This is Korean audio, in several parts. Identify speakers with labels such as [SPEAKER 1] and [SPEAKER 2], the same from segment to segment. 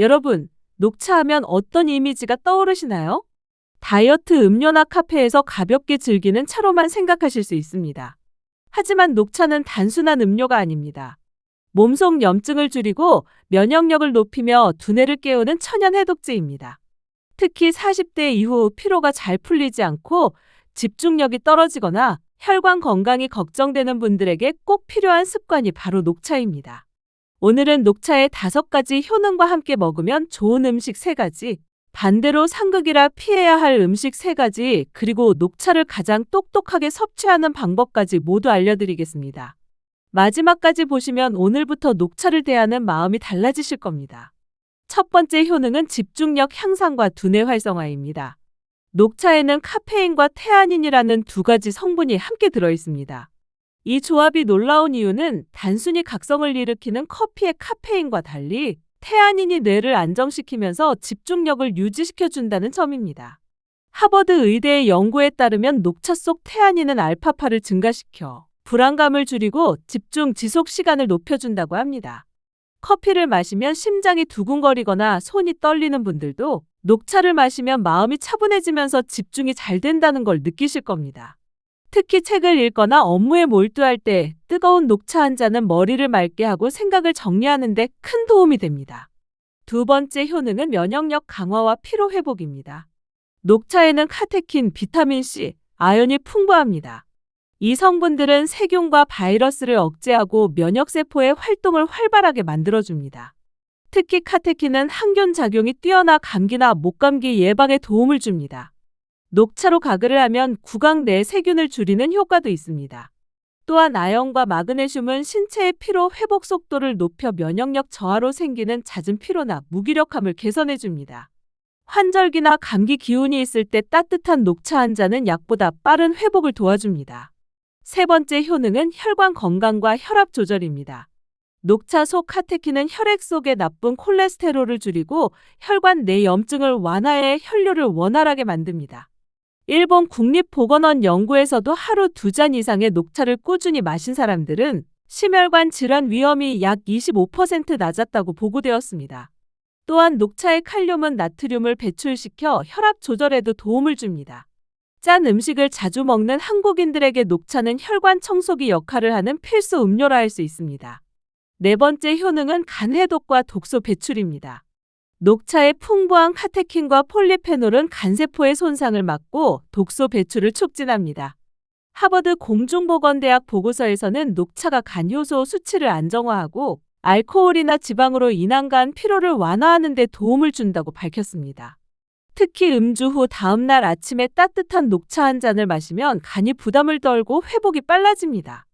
[SPEAKER 1] 여러분, 녹차하면 어떤 이미지가 떠오르시나요? 다이어트 음료나 카페에서 가볍게 즐기는 차로만 생각하실 수 있습니다. 하지만 녹차는 단순한 음료가 아닙니다. 몸속 염증을 줄이고 면역력을 높이며 두뇌를 깨우는 천연 해독제입니다. 특히 40대 이후 피로가 잘 풀리지 않고 집중력이 떨어지거나 혈관 건강이 걱정되는 분들에게 꼭 필요한 습관이 바로 녹차입니다. 오늘은 녹차의 다섯 가지 효능과 함께 먹으면 좋은 음식 세 가지, 반대로 상극이라 피해야 할 음식 세 가지, 그리고 녹차를 가장 똑똑하게 섭취하는 방법까지 모두 알려드리겠습니다. 마지막까지 보시면 오늘부터 녹차를 대하는 마음이 달라지실 겁니다. 첫 번째 효능은 집중력 향상과 두뇌 활성화입니다. 녹차에는 카페인과 테아닌이라는 두 가지 성분이 함께 들어 있습니다. 이 조합이 놀라운 이유는 단순히 각성을 일으키는 커피의 카페인과 달리 테아닌이 뇌를 안정시키면서 집중력을 유지시켜준다는 점입니다. 하버드 의대의 연구에 따르면 녹차 속 테아닌은 알파파를 증가시켜 불안감을 줄이고 집중 지속 시간을 높여준다고 합니다. 커피를 마시면 심장이 두근거리거나 손이 떨리는 분들도 녹차를 마시면 마음이 차분해지면서 집중이 잘 된다는 걸 느끼실 겁니다. 특히 책을 읽거나 업무에 몰두할 때 뜨거운 녹차 한 잔은 머리를 맑게 하고 생각을 정리하는 데 큰 도움이 됩니다. 두 번째 효능은 면역력 강화와 피로 회복입니다. 녹차에는 카테킨, 비타민C, 아연이 풍부합니다. 이 성분들은 세균과 바이러스를 억제하고 면역세포의 활동을 활발하게 만들어줍니다. 특히 카테킨은 항균 작용이 뛰어나 감기나 목감기 예방에 도움을 줍니다. 녹차로 가글을 하면 구강 내 세균을 줄이는 효과도 있습니다. 또한 아연과 마그네슘은 신체의 피로 회복 속도를 높여 면역력 저하로 생기는 잦은 피로나 무기력함을 개선해 줍니다. 환절기나 감기 기운이 있을 때 따뜻한 녹차 한 잔은 약보다 빠른 회복을 도와줍니다. 세 번째 효능은 혈관 건강과 혈압 조절입니다. 녹차 속 카테킨은 혈액 속의 나쁜 콜레스테롤을 줄이고 혈관 내 염증을 완화해 혈류를 원활하게 만듭니다. 일본 국립보건원 연구에서도 하루 두 잔 이상의 녹차를 꾸준히 마신 사람들은 심혈관 질환 위험이 약 25% 낮았다고 보고되었습니다. 또한 녹차의 칼륨은 나트륨을 배출시켜 혈압 조절에도 도움을 줍니다. 짠 음식을 자주 먹는 한국인들에게 녹차는 혈관 청소기 역할을 하는 필수 음료라 할 수 있습니다. 네 번째 효능은 간 해독과 독소 배출입니다. 녹차의 풍부한 카테킨과 폴리페놀은 간세포의 손상을 막고 독소 배출을 촉진합니다. 하버드 공중보건대학 보고서에서는 녹차가 간 효소 수치를 안정화하고 알코올이나 지방으로 인한 간 피로를 완화하는 데 도움을 준다고 밝혔습니다. 특히 음주 후 다음날 아침에 따뜻한 녹차 한 잔을 마시면 간이 부담을 덜고 회복이 빨라집니다.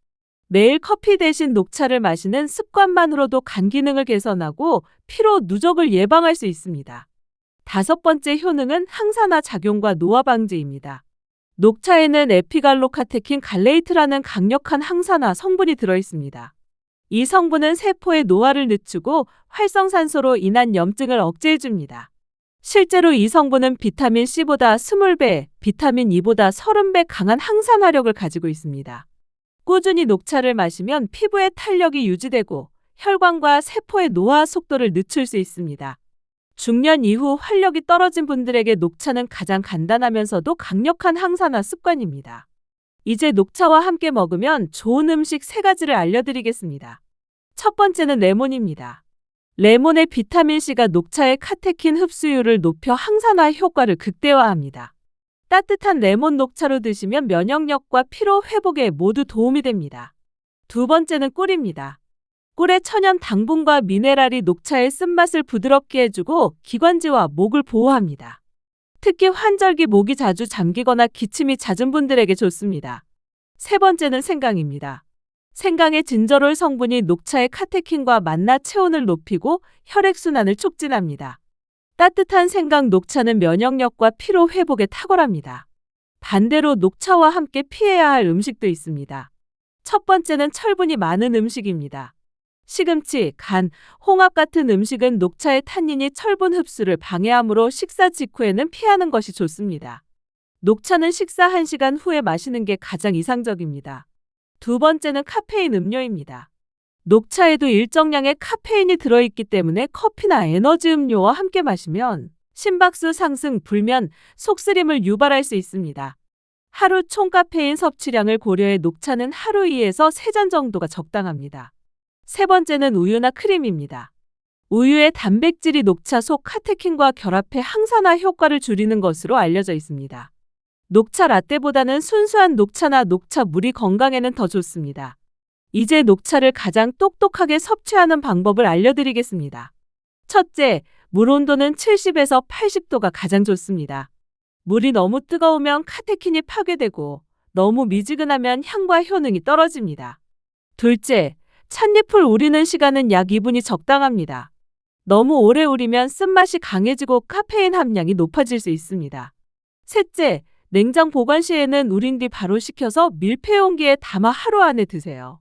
[SPEAKER 1] 매일 커피 대신 녹차를 마시는 습관만으로도 간 기능을 개선하고 피로 누적을 예방할 수 있습니다. 다섯 번째 효능은 항산화 작용과 노화 방지입니다. 녹차에는 에피갈로카테킨 갈레이트라는 강력한 항산화 성분이 들어 있습니다. 이 성분은 세포의 노화를 늦추고 활성산소로 인한 염증을 억제해 줍니다. 실제로 이 성분은 비타민 C보다 20배, 비타민 E보다 30배 강한 항산화력을 가지고 있습니다. 꾸준히 녹차를 마시면 피부의 탄력이 유지되고 혈관과 세포의 노화 속도를 늦출 수 있습니다. 중년 이후 활력이 떨어진 분들에게 녹차는 가장 간단하면서도 강력한 항산화 습관입니다. 이제 녹차와 함께 먹으면 좋은 음식 세 가지를 알려드리겠습니다. 첫 번째는 레몬입니다. 레몬의 비타민C가 녹차의 카테킨 흡수율을 높여 항산화 효과를 극대화합니다. 따뜻한 레몬 녹차로 드시면 면역력과 피로 회복에 모두 도움이 됩니다. 두 번째는 꿀입니다. 꿀의 천연 당분과 미네랄이 녹차의 쓴맛을 부드럽게 해주고 기관지와 목을 보호합니다. 특히 환절기 목이 자주 잠기거나 기침이 잦은 분들에게 좋습니다. 세 번째는 생강입니다. 생강의 진저롤 성분이 녹차의 카테킨과 만나 체온을 높이고 혈액순환을 촉진합니다. 따뜻한 생강 녹차는 면역력과 피로 회복에 탁월합니다. 반대로 녹차와 함께 피해야 할 음식도 있습니다. 첫 번째는 철분이 많은 음식입니다. 시금치, 간, 홍합 같은 음식은 녹차의 탄닌이 철분 흡수를 방해하므로 식사 직후에는 피하는 것이 좋습니다. 녹차는 식사 1시간 후에 마시는 게 가장 이상적입니다. 두 번째는 카페인 음료입니다. 녹차에도 일정량의 카페인이 들어있기 때문에 커피나 에너지 음료와 함께 마시면 심박수 상승, 불면, 속쓰림을 유발할 수 있습니다. 하루 총 카페인 섭취량을 고려해 녹차는 하루 2에서 3잔 정도가 적당합니다. 세 번째는 우유나 크림입니다. 우유의 단백질이 녹차 속 카테킨과 결합해 항산화 효과를 줄이는 것으로 알려져 있습니다. 녹차 라떼보다는 순수한 녹차나 녹차 물이 건강에는 더 좋습니다. 이제 녹차를 가장 똑똑하게 섭취하는 방법을 알려드리겠습니다. 첫째, 물 온도는 70에서 80도가 가장 좋습니다. 물이 너무 뜨거우면 카테킨이 파괴되고 너무 미지근하면 향과 효능이 떨어집니다. 둘째, 찻잎을 우리는 시간은 약 2분이 적당합니다. 너무 오래 우리면 쓴맛이 강해지고 카페인 함량이 높아질 수 있습니다. 셋째, 냉장 보관 시에는 우린 뒤 바로 식혀서 밀폐 용기에 담아 하루 안에 드세요.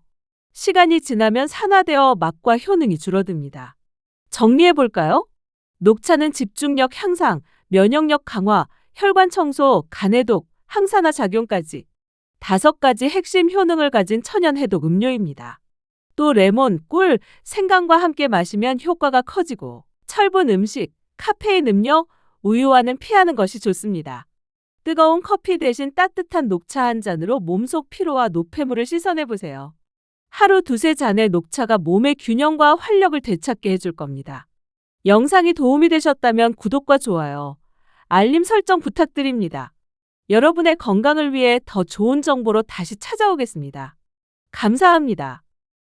[SPEAKER 1] 시간이 지나면 산화되어 맛과 효능이 줄어듭니다. 정리해 볼까요? 녹차는 집중력 향상, 면역력 강화, 혈관 청소, 간 해독, 항산화 작용까지 다섯 가지 핵심 효능을 가진 천연 해독 음료입니다. 또 레몬, 꿀, 생강과 함께 마시면 효과가 커지고 철분 음식, 카페인 음료, 우유와는 피하는 것이 좋습니다. 뜨거운 커피 대신 따뜻한 녹차 한 잔으로 몸속 피로와 노폐물을 씻어내 보세요. 하루 두세 잔의 녹차가 몸의 균형과 활력을 되찾게 해줄 겁니다. 영상이 도움이 되셨다면 구독과 좋아요, 알림 설정 부탁드립니다. 여러분의 건강을 위해 더 좋은 정보로 다시 찾아오겠습니다. 감사합니다.